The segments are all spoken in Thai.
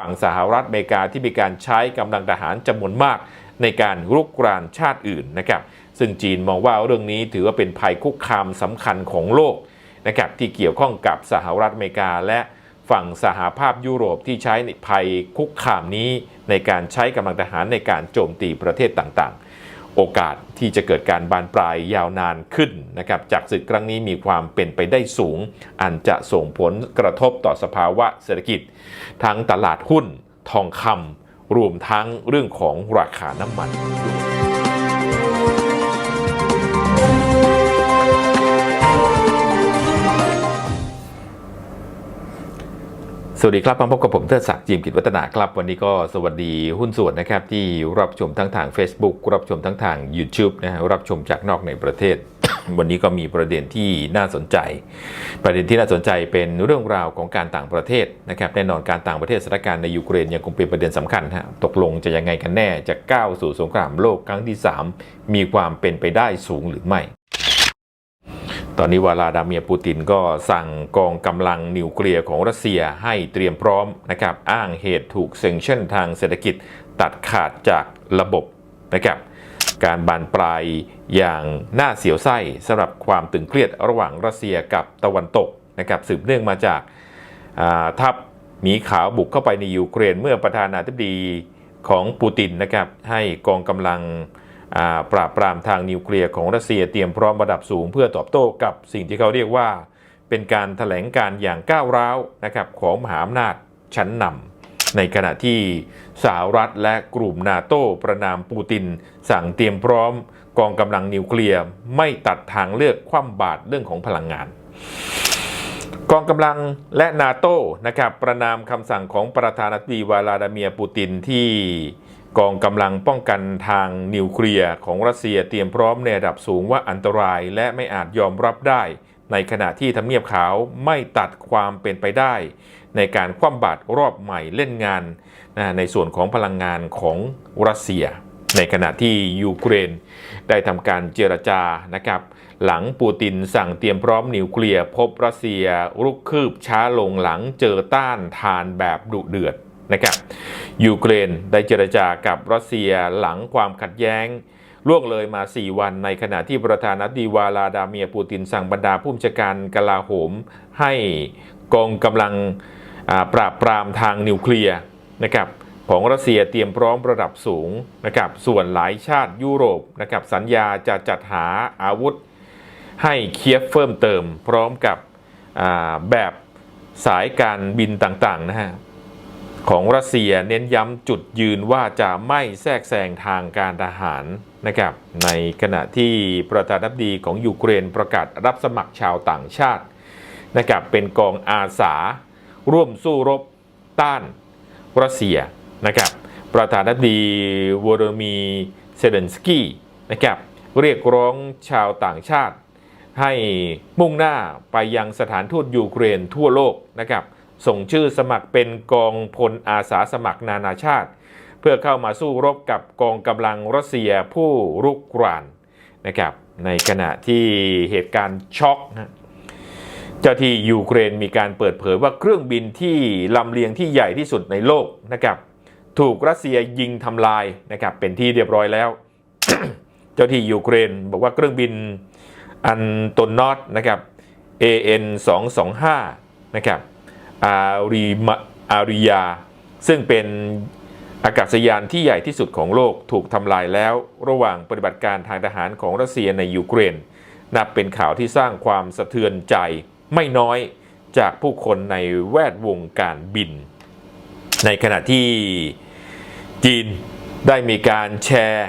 ฝั่งสหรัฐอเมริกาที่มีการใช้กำลังทหารจำนวนมาก ในการรุกรานชาติอื่นนะครับ ซึ่งจีนมองว่าเรื่องนี้ถือว่าเป็นภัยคุกคามสำคัญของโลกนะครับที่เกี่ยวข้องกับสหรัฐอเมริกาและฝั่งสหภาพยุโรปที่ใช้ในภัยคุกคามนี้ในการใช้กำลังทหารในการโจมตีประเทศต่างๆ โอกาสที่จะเกิดการบานปลายยาวนานขึ้นนะครับจากศึกครั้งนี้มีความเป็นไปได้สูง อันจะส่งผลกระทบต่อสภาวะเศรษฐกิจ ทั้งตลาดหุ้น ทองคำรวมทั้งเรื่องของราคาน้ำมัน สวัสดีครับมาพบกับผมเทิดศักดิ์จิมกิจวัฒนาครับ วันนี้ก็สวัสดีหุ้นส่วนนะครับ ที่รับชมทั้งทาง Facebook รับชมทั้งทาง YouTube นะฮะรับชมจากนอกในประเทศ วันนี้ก็มีประเด็นที่น่าสนใจ ประเด็นที่น่าสนใจเป็นเรื่องราวของการต่างประเทศนะครับแน่นอนการต่างประเทศสถานการณ์ในยูเครนยังคงเป็นประเด็นสำคัญฮะตกลงจะยังไงกันแน่จะก้าวสู่สงครามโลกครั้งที่ 3 มีความเป็นไปได้สูงหรือไม่ ตอนนี้วลาดาเมียปูตินก็สั่งกองกำลังนิวเคลียร์ของรัสเซียให้เตรียมพร้อมนะครับอ้างเหตุถูกเซ็งชั่นทางเศรษฐกิจตัดขาดจากระบบนะครับการบานปลายอย่างน่าเสียวไส้สำหรับความตึงเครียดระหว่างรัสเซียกับตะวันตกนะครับสืบเนื่องมาจากาทัพหมีขาวบุกเข้าไปในยูเครนเมื่อประธานาธิบดีของปูตินนะครับให้กองกำลัง ปราบปรามทางนิวเคลียร์ของรัสเซียเตรียมพร้อมระดับสูงเพื่อตอบโต้กับสิ่งที่เขาเรียกว่า เป็นการถแถลงการอย่างก้าวร้าวนะครับของมหาอำนาจชั้นนำในขณะที่สหรัฐและกลุ่มนาโต้ประนามปูติน สั่งเตรียมพร้อมกองกำลังนิวเคลียร์ไม่ตัดทางเลือกคว่ำบาตรเรื่องของพลังงาน กองกำลังและนาโต้นะครับประนามคำสั่งของประธานาธิบดีวลาดาเมียร์ปูตินที่ กองกำลังป้องกันทางนิวเคลียร์ของรัสเซียเตรียมพร้อมในระดับสูงว่าอันตรายและไม่อาจยอมรับได้ ในขณะที่ทำเนียบขาวไม่ตัดความเป็นไปได้ ในการคว่ำบาตรรอบใหม่เล่นงานนะในส่วนของพลังงานของรัสเซีย ในขณะที่ยูเครน ได้ทำการเจรจานะครับ หลังปูตินสั่งเตรียมพร้อมนิวเคลียร์พบรัสเซียรุกคืบช้าลงหลังเจอต้านทานแบบดุเดือด นะครับยูเครนได้เจรจากับรัสเซียหลังความขัดแย้งล่วงเลยมา 4 วันในขณะที่ประธานาธิบดีวลาดาเมียปูตินสั่งบรรดาผู้บัญชาการกลาโหม ให้กองกำลังปราบปรามทางนิวเคลียร์นะครับของรัสเซียเตรียมพร้อมระดับสูงนะครับส่วนหลายชาติยุโรปนะครับสัญญาจะจัดหาอาวุธ ให้เคียฟเพิ่มเติม พร้อมกับแบบสายการบินต่างๆนะฮะ ของรัสเซียเน้นย้ำจุดยืนว่าจะไม่แทรกแซงทางการทหารนะครับในขณะที่ประธานาธิบดีของยูเครนประกาศรับสมัครชาวต่างชาตินะครับเป็นกองอาสา ร่วมสู้รบต้านรัสเซียนะครับประธานาธิบดีวโรมีเซเลนสกี้นะครับเรียกร้องชาวต่างชาติ ให้มุ่งหน้าไปยังสถานทูตยูเครนทั่วโลกนะครับ ส่งชื่อสมัครเป็นกองพลอาสาสมัครนานาชาติ เพื่อเข้ามาสู้รบกับกองกำลังรัสเซียผู้รุกรานนะครับในขณะที่เหตุการณ์ช็อกนะเจ้าที่ยูเครนมีการเปิดเผยว่าเครื่องบินที่ลำเลียงที่ใหญ่ที่สุดในโลกนะครับถูกรัสเซียยิงทำลายนะครับเป็นที่เรียบร้อยแล้ว เจ้าที่ยูเครนบอกว่าเครื่องบินอันตนนอตนะครับ AN 225นะครับ อารีมาอาริยา ซึ่งเป็นอากาศยานที่ใหญ่ที่สุดของโลกถูกทำลายแล้ว ระหว่างปฏิบัติการทางทหารของรัสเซียในยูเครน นับเป็นข่าวที่สร้างความสะเทือนใจไม่น้อยจากผู้คนในแวดวงการบิน ในขณะที่จีนได้มีการแชร์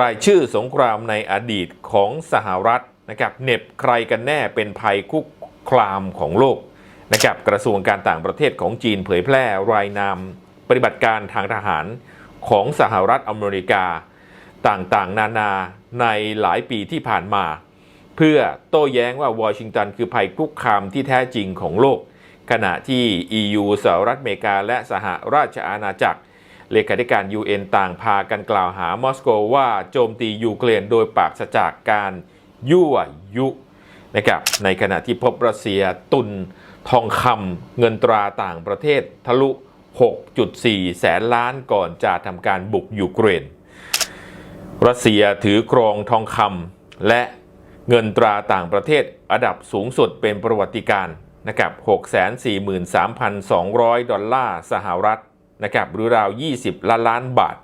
รายชื่อสงครามในอดีตของสหรัฐนะครับเหน็บใครกันแน่เป็นภัยคุกคามของโลก นะครับกระทรวงการต่างประเทศของจีนเผยแพร่รายนามปฏิบัติการทางทหารของสหรัฐอเมริกา ต่างๆ นานาในหลายปีที่ผ่านมา เพื่อโต้แย้งว่าวอชิงตันคือภัยคุกคามที่แท้จริงของโลก ขณะที่ EU สหรัฐอเมริกา และสหราชอาณาจักร เลขาธิการ UN ต่างพากันกล่าวหามอสโกว่าโจมตียูเครนโดยปราศจากการยั่วยุนะครับในขณะที่พบรัสเซียตุน ทองคำเงินตราต่างประเทศทะลุ 6.4 แสนล้านก่อนจะทำการบุกยูเครน รัสเซียถือครองทองคำและเงินตราต่างประเทศอันดับสูงสุดเป็นประวัติการณ์นะครับ 643,200 ดอลลาร์สหรัฐนะครับหรือราว 20 ล้านล้านบาท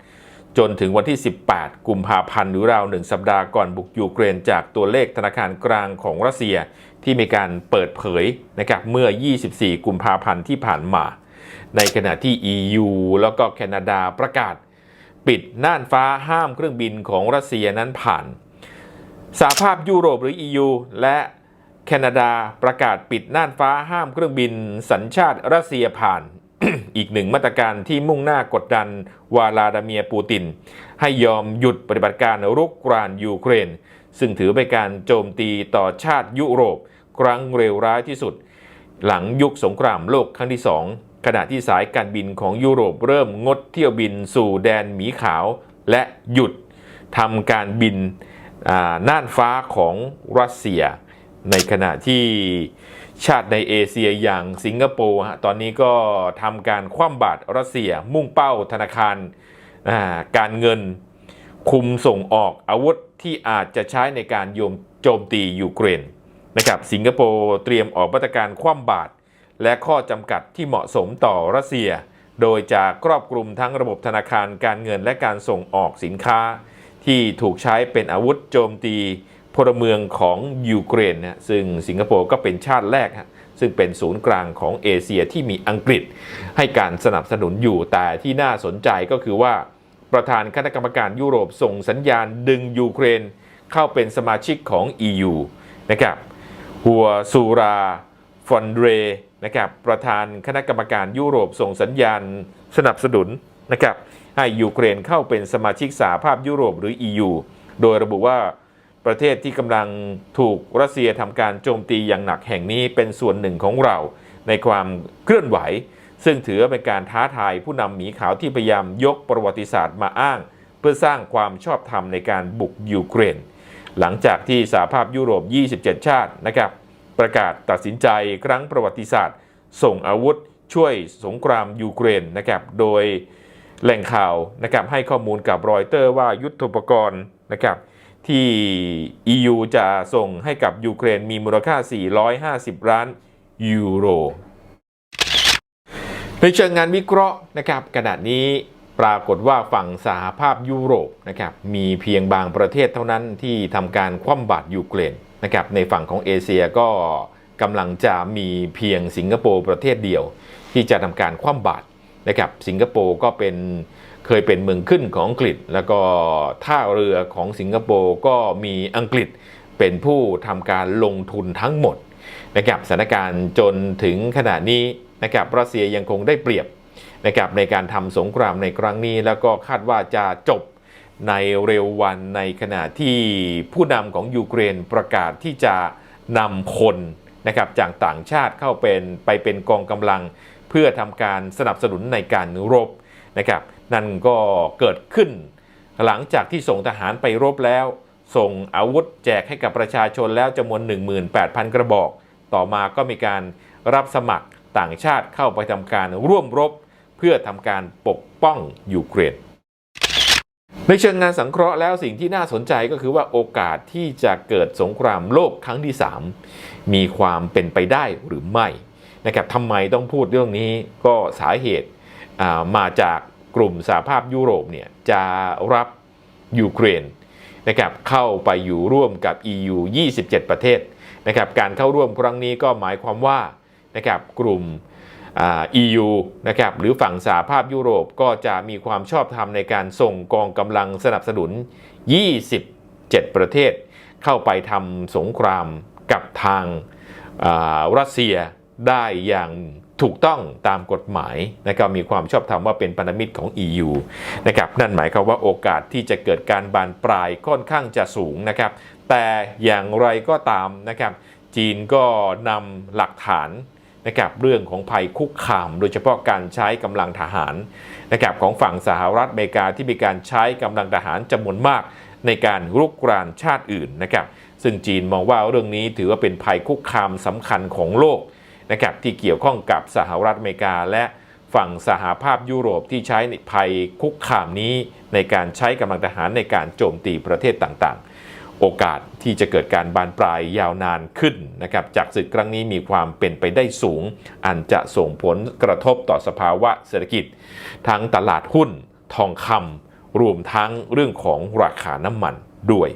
จนถึงวันที่ 18 กุมภาพันธ์หรือราว1สัปดาห์ก่อนบุกยูเครนจากตัวเลขธนาคารกลางของรัสเซียที่มีการเปิดเผยนะครับเมื่อ 24 กุมภาพันธ์ที่ผ่านมา ในขณะที่ EU แล้วก็แคนาดาประกาศ ปิดน่านฟ้าห้ามเครื่องบินของรัสเซียนั้นผ่านสหภาพยุโรปหรือ EU และแคนาดาประกาศปิดน่านฟ้าห้ามเครื่องบินสัญชาติรัสเซียผ่าน อีกหนึ่งมาตรการที่มุ่งหน้ากดดันวลาดาเมียปูติน ให้ยอมหยุดปฏิบัติการรุกรานยูเครน ซึ่งถือเป็นการโจมตีต่อชาติยุโรป ครั้งเร็วร้ายที่สุด หลังยุคสงครามโลกครั้งที่สองขณะที่สายการบินของยุโรปเริ่มงดเที่ยวบินสู่แดนหมีขาวและหยุดทำการบินน่านฟ้าของรัสเซีย ในขณะที่ ชาติในเอเชียอย่างสิงคโปร์ฮะตอนนี้ก็ทำการคว่ำบาตรรัสเซียมุ่งเป้าธนาคารการเงิน คุมส่งออกอาวุธที่อาจจะใช้ในการโยมโจมตียูเครนนะครับสิงคโปร์เตรียมออกมาตรการคว่ำบาตรและข้อจำกัดที่เหมาะสมต่อรัสเซีย โดยจะครอบคลุมทั้งระบบธนาคารการเงินและการส่งออกสินค้า ที่ถูกใช้เป็นอาวุธโจมตี พลเมืองของยูเครนนะซึ่งสิงคโปร์ก็เป็นชาติแรกฮะซึ่งเป็นศูนย์กลางของเอเชียที่มีอังกฤษ ให้การสนับสนุนอยู่แต่ที่น่าสนใจก็คือว่า ประธานคณะกรรมการยุโรปส่งสัญญาณดึงยูเครน เข้าเป็นสมาชิกของ EU นะครับหัวซูราฟอนเดรนะครับประธานคณะกรรมการยุโรปส่งสัญญาณสนับสนุนนะครับให้ยูเครนเข้าเป็นสมาชิกสหภาพยุโรปหรือ EU โดยระบุว่า ประเทศที่กำลังถูกรัสเซียทำการโจมตีอย่างหนักแห่งนี้เป็นส่วนหนึ่งของเราในความเคลื่อนไหว ซึ่งถือเป็นการท้าทายผู้นำหมีขาวที่พยายามยกประวัติศาสตร์มาอ้าง เพื่อสร้างความชอบธรรมในการบุกยูเครน หลังจากที่สหภาพยุโรป 27 ชาตินะครับประกาศตัดสินใจครั้งประวัติศาสตร์ ส่งอาวุธช่วยสงครามยูเครนนะครับโดยแหล่งข่าวนะครับให้ข้อมูลกับรอยเตอร์ว่ายุทธปกรณ์นะครับ ที่ EU จะส่งให้กับยูเครนมีมูลค่า 450 ล้านยูโร ในเชิงงานวิเคราะห์นะครับขณะนี้ปรากฏว่าฝั่งสหภาพยุโรปนะครับมีเพียงบางประเทศเท่านั้นที่ทำการคว่ำบาตรยูเครนนะครับในฝั่งของเอเชียก็กำลังจะมีเพียงสิงคโปร์ประเทศเดียว ที่จะทำการคว่ำบาตรนะครับสิงคโปร์ก็เป็น เคยเป็นเมืองขึ้นของอังกฤษ แล้วก็ท่าเรือของสิงคโปร์ก็มีอังกฤษเป็นผู้ทำการลงทุนทั้งหมดนะครับสถานการณ์จนถึงขณะนี้นะครับรัสเซียยังคงได้เปรียบนะครับในการทำสงครามในครั้งนี้ แล้วก็คาดว่าจะจบในเร็ววันในขณะที่ผู้นำของยูเครนประกาศที่จะนำคนนะครับจากต่างชาติเข้าเป็นไปเป็นกองกำลัง เพื่อทำการสนับสนุนในการรบนะครับ นั่นก็เกิดขึ้น หลังจากที่ส่งทหารไปรบแล้ว ส่งอาวุธแจกให้กับประชาชนแล้วจำนวน 18,000 กระบอก ต่อมาก็มีการรับสมัครต่างชาติเข้าไปทำการร่วมรบ เพื่อทำการปกป้องยูเครนในเชิงงานสังเคราะห์แล้วสิ่งที่น่าสนใจก็คือว่าโอกาสที่จะเกิดสงครามโลกครั้งที่ 3 มีความเป็นไปได้หรือไม่นะครับทำไมต้องพูดเรื่องนี้ก็สาเหตุมาจาก กลุ่มสหภาพยุโรปเนี่ยจะรับยูเครนนะครับเข้าไปอยู่ร่วมกับ EU 27 ประเทศนะครับการเข้าร่วมครั้งนี้ก็หมายความว่านะครับกลุ่มอ่ EU นะครับหรือฝั่งสหภาพยุโรปก็จะมีความชอบธรรมในการส่งกองกำลังสนับสนุน 27 ประเทศ เข้าไปทำสงครามกับทางรัสเซียได้อย่าง ถูกต้องตามกฎหมายนะครับมีความชอบธรรมว่าเป็นพันธมิตรของ EU นะครับนั่นหมายความว่าโอกาสที่จะเกิดการบานปลายค่อนข้างจะสูงนะครับแต่อย่างไรก็ตามนะครับจีนก็นำหลักฐานนะครับเรื่องของภัยคุกคาม โดยเฉพาะการใช้กำลังทหารนะครับของฝั่งสหรัฐอเมริกาที่มีการใช้กำลังทหารจำนวนมากในการรุกรานชาติอื่นนะครับซึ่งจีนมองว่าเรื่องนี้ถือว่าเป็นภัยคุกคามสำคัญของโลก นะครับที่เกี่ยวข้องกับสหรัฐอเมริกา และฝั่งสหภาพยุโรปที่ใช้ภัยคุกคามนี้ในการใช้กำลังทหารในการโจมตีประเทศต่างๆ โอกาสที่จะเกิดการบานปลายยาวนานขึ้นนะครับจากศึกครั้งนี้มีความเป็นไปได้สูง อันจะส่งผลกระทบต่อสภาวะเศรษฐกิจ ทั้งตลาดหุ้น ทองคำรวมทั้งเรื่องของราคาน้ำมันด้วย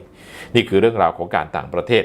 นี่คือเรื่องราวของการต่างประเทศ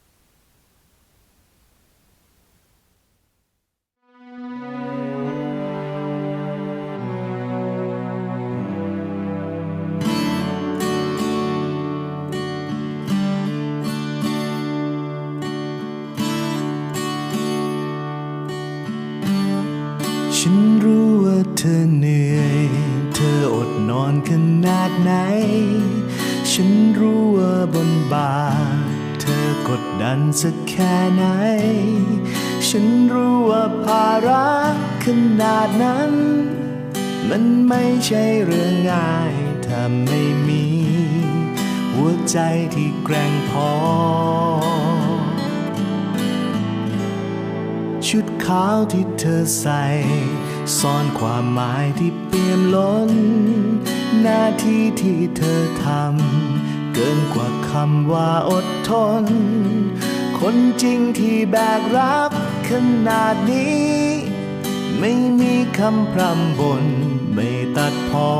ดไหน ฉันรู้ว่าบนบาเธอกดดันสักแค่ไหน ฉันรู้ว่าภาระขนาดนั้น มันไม่ใช่เรื่องง่ายถ้าไม่มี หัวใจที่แกร่งพอ ชุดขาวที่เธอใส่ซ่อนความหมายที่เปี่ยมล้น หน้าที่ที่เธอทำ เกินกว่าคำว่าอดทน คนจริงที่แบกรับขนาดนี้ ไม่มีคำพร่ำบน ไม่ตัดพอ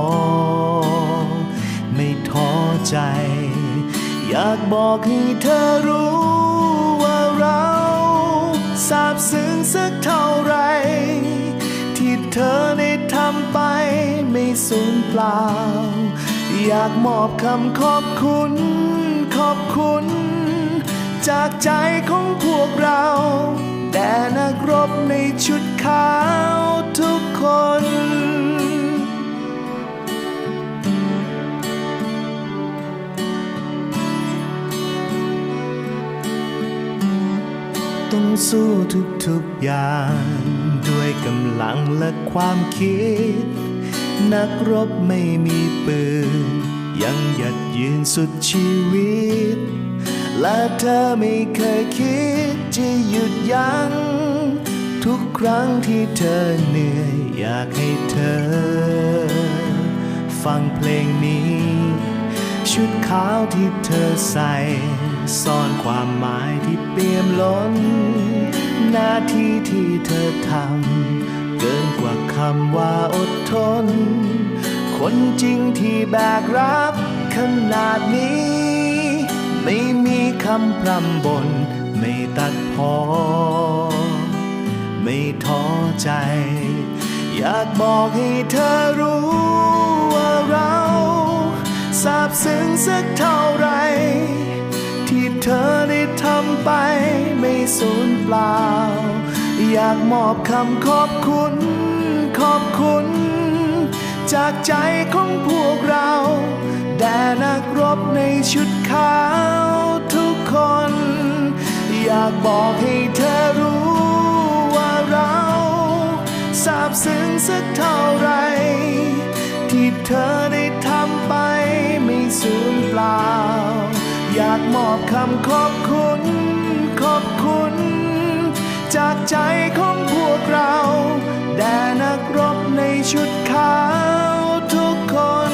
ไม่ท้อใจ อยากบอกให้เธอรู้ว่าเราซาบซึ้งสักเท่าไร ที่เธอได้ทำไป สูญเปล่า อยากมอบคำขอบคุณ ขอบคุณ จากใจของพวกเราแด่นักรบในชุดขาวทุกคนต้องสู้ทุกๆอย่าง ด้วยกำลังและความคิด นักรบไม่มีปืน ยังหยัดยืนสุดชีวิต และเธอไม่เคยคิดจะหยุดยัง้งทุกครั้งที่เธอเหนื่อย อยากให้เธอ ฟังเพลงนี้ ชุดขาวที่เธอใส่ซ่อนความหมายที่เปี่ยมล้นหน้าที่ที่เธอทำ เกินกว่าคำว่าอดทน คนจริงที่แบกรับขนาดนี้ ไม่มีคำพร่ำบนไม่ตัดพอ ไม่ท้อใจ อยากบอกให้เธอรู้ว่าเราซาบซึ้งสักเท่าไร ที่เธอได้ทำไปไม่สูญเปล่า อยากมอบคำขอบคุณ ขอบคุณ จากใจของพวกเรา แด่นักรบในชุดขาวทุกคน อยากบอกให้เธอรู้ว่าเราซาบซึ้งสักเท่าไร ที่เธอได้ทำไปไม่สูญเปล่า อยากมอบคำขอบคุณ ขอบคุณ จากใจของพวกเรา แด่นักรบในชุดขาวทุกคน